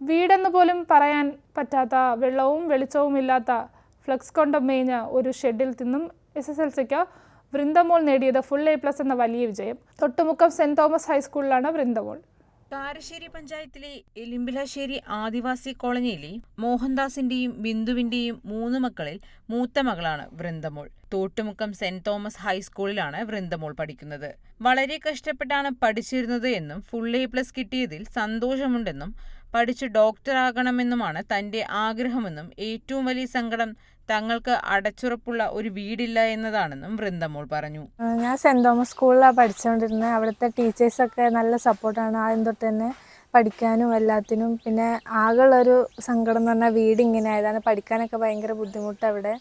വീടെന്ന് പോലും പറയാൻ പറ്റാത്ത വെള്ളവും വെളിച്ചവും ഇല്ലാത്ത ഫ്ലക്സ് കൊണ്ട് മേഞ്ഞ ഒരു ഷെഡിൽ നിന്നും എസ് എസ് എൽ സിക്ക് വൃന്ദമോൾ നേടിയത് ഫുൾ എ പ്ലസ് എന്ന വലിയ വിജയം. തൊട്ടുമുക്കം സെന്റ് തോമസ് ഹൈസ്കൂളിലാണ് വൃന്ദമോൾ. കാരശ്ശേരി പഞ്ചായത്തിലെ എലിമ്പിലാശ്ശേരി ആദിവാസി കോളനിയിലെ മോഹൻദാസിന്റെയും ബിന്ദുവിന്റെയും മൂന്ന് മക്കളിൽ മൂത്ത മകളാണ് വൃന്ദമോൾ. തോട്ടുമുക്കം സെന്റ് തോമസ് ഹൈസ്കൂളിലാണ് വൃന്ദമോൾ പഠിക്കുന്നത്. വളരെ കഷ്ടപ്പെട്ടാണ് പഠിച്ചിരുന്നത് എന്നും ഫുൾ എ പ്ലസ് കിട്ടിയതിൽ സന്തോഷമുണ്ടെന്നും പഠിച്ച് ഡോക്ടറാകണമെന്നുമാണ് തന്റെ ആഗ്രഹമെന്നും ഏറ്റവും വലിയ സങ്കടം തങ്ങൾക്ക് അടച്ചുറപ്പുള്ള ഒരു വീടില്ല എന്നതാണെന്നും വൃന്ദമോൾ പറഞ്ഞു. ഞാൻ സെന്റ് തോമസ് സ്കൂളിലാണ് പഠിച്ചുകൊണ്ടിരുന്നത് അവിടുത്തെ ടീച്ചേഴ്സൊക്കെ നല്ല സപ്പോർട്ടാണ്. ആദ്യം തൊട്ട് തന്നെ പഠിക്കാനും എല്ലാത്തിനും. പിന്നെ ആകെയുള്ളൊരു സങ്കടം എന്ന് പറഞ്ഞാൽ വീട് ഇങ്ങനെ ആയതാണ്. പഠിക്കാനൊക്കെ ഭയങ്കര ബുദ്ധിമുട്ട് അവിടെ.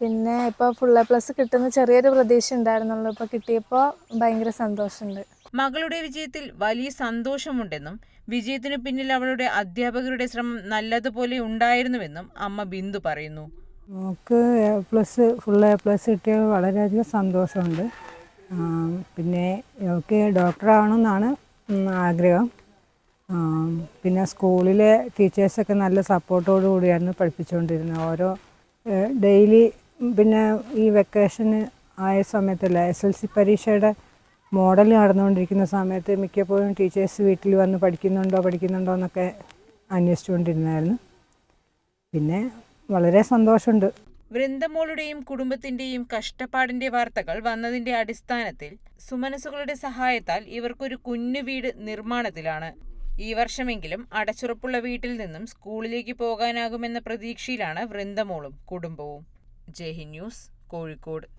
പിന്നെ ഇപ്പോൾ ഫുൾ എ പ്ലസ് കിട്ടുന്ന ചെറിയൊരു പ്രതീക്ഷ ഉണ്ടായിരുന്നുള്ളൂ. ഇപ്പോൾ കിട്ടിയപ്പോൾ ഭയങ്കര സന്തോഷമുണ്ട് മകളുടെ വിജയത്തിൽ വലിയ സന്തോഷമുണ്ടെന്നും വിജയത്തിനു പിന്നിൽ അവളുടെ അധ്യാപകരുടെ ശ്രമം നല്ലതുപോലെ ഉണ്ടായിരുന്നുവെന്നും അമ്മ ബിന്ദു പറയുന്നു. നമുക്ക് A plus full A plus കിട്ടിയ വളരെയധികം സന്തോഷമുണ്ട്. പിന്നെ എനിക്ക് ഡോക്ടറാവണമെന്നാണ് ആഗ്രഹം. പിന്നെ സ്കൂളിലെ ടീച്ചേഴ്സൊക്കെ നല്ല സപ്പോർട്ടോടു കൂടിയായിരുന്നു പഠിപ്പിച്ചുകൊണ്ടിരുന്നത്. ഓരോ ഡെയിലി പിന്നെ ഈ വെക്കേഷന് ആയ സമയത്തല്ല എസ് എൽ സി പരീക്ഷയുടെ മോഡൽ നടന്നുകൊണ്ടിരിക്കുന്ന സമയത്ത് മിക്കപ്പോഴും ടീച്ചേഴ്സ് വീട്ടിൽ വന്ന് പഠിക്കുന്നുണ്ടോ പഠിക്കുന്നുണ്ടോ എന്നൊക്കെ അന്വേഷിച്ചുകൊണ്ടിരുന്നായിരുന്നു പിന്നെ വളരെ സന്തോഷമുണ്ട്. വൃന്ദമോളുടെയും കുടുംബത്തിന്റെയും കഷ്ടപ്പാടിന്റെ വാർത്തകൾ വന്നതിന്റെ അടിസ്ഥാനത്തിൽ സുമനസുകളുടെ സഹായത്താൽ ഇവർക്കൊരു കുഞ്ഞു വീട് നിർമ്മാണത്തിലാണ്. ഈ വർഷമെങ്കിലും അടച്ചുറപ്പുള്ള വീട്ടിൽ നിന്നും സ്കൂളിലേക്ക് പോകാനാകുമെന്ന പ്രതീക്ഷയിലാണ് വൃന്ദമോളും കുടുംബവും. ജയ്ഹിന്ദ് ന്യൂസ് കോഴിക്കോട്.